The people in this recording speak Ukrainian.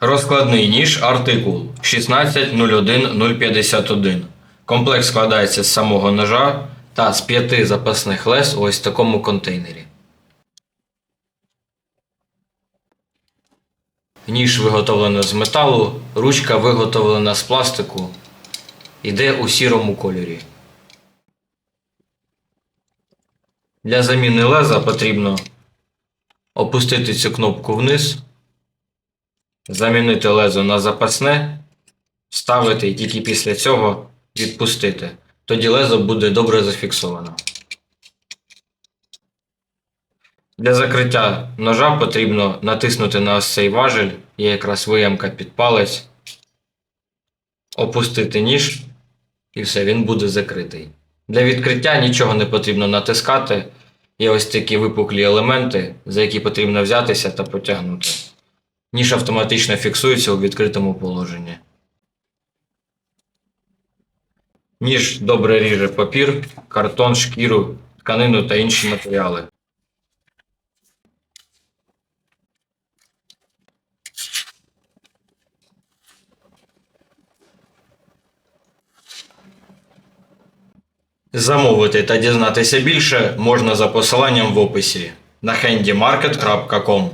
Розкладний ніж артикул 1601051. Комплект складається з самого ножа та з п'яти запасних лез у ось такому контейнері. Ніж виготовлено з металу, ручка виготовлена з пластику. Іде у сірому кольорі. Для заміни леза потрібно опустити цю кнопку вниз, замінити лезо на запасне, ставити і тільки після цього відпустити. Тоді лезо буде добре зафіксовано. Для закриття ножа потрібно натиснути на ось цей важель, є якраз виямка під палець, опустити ніж і все, він буде закритий. Для відкриття нічого не потрібно натискати. Є ось такі випуклі елементи, за які потрібно взятися та потягнути. Ніж автоматично фіксується у відкритому положенні. Ніж добре ріже папір, картон, шкіру, тканину та інші матеріали. Замовити та дізнатися більше можна за посиланням в описі на handymarket.com